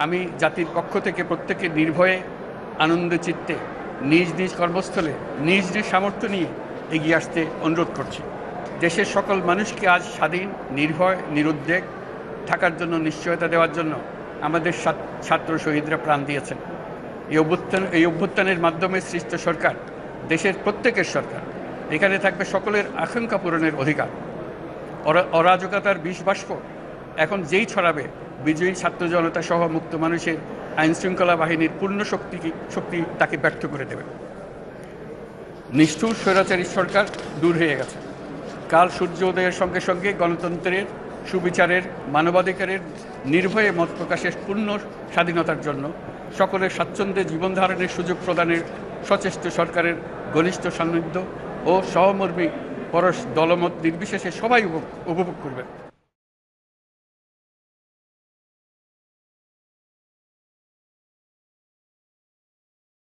আমি জাতির পক্ষ থেকে প্রত্যেকে নির্ভয়ে, আনন্দ চিত্তে, নিজ নিজ কর্মস্থলে, নিজ নিজ সামর্থ্য নিয়ে এগিয়ে আসতে অনুরোধ করছি। দেশের সকল মানুষকে আজ স্বাধীন, নির্ভয়, নিরুদ্বেগ থাকার জন্য, নিশ্চয়তা দেওয়ার জন্য আমাদের ছাত্র শহীদরা প্রাণ দিয়েছেন। এই অভ্যুত্থান, এই অভ্যুত্থানের মাধ্যমে সৃষ্ট সরকার, দেশের প্রত্যেকের সরকার। এখানে থাকবে সকলের আকাঙ্ক্ষা পূরণের অধিকার। অরা- অরাজকতার বিষ বাষ্প এখন যেই ছড়াবে, বিজয়ী ছাত্র জনতা সহ মুক্ত মানুষের আইন শৃঙ্খলা বাহিনীর পূর্ণ শক্তি শক্তি তাকে ব্যর্থ করে দেবে। নিষ্ঠুর স্বৈরাচারী সরকার দূর হয়ে গেছে। কাল সূর্য উদয়ের সঙ্গে সঙ্গে গণতন্ত্রের সুবিচারের, মানবাধিকারের নির্ভয়ে মত প্রকাশের পূর্ণ স্বাধীনতার জন্য সকলের স্বাচ্ছন্দ্যে জীবন ধারণের সুযোগ প্রদানের সচেষ্ট সরকারের ঘনিষ্ঠ সান্নিধ্য ও সহমর্মী পরশ দলমত নির্বিশেষে সবাই উপভোগ করবেন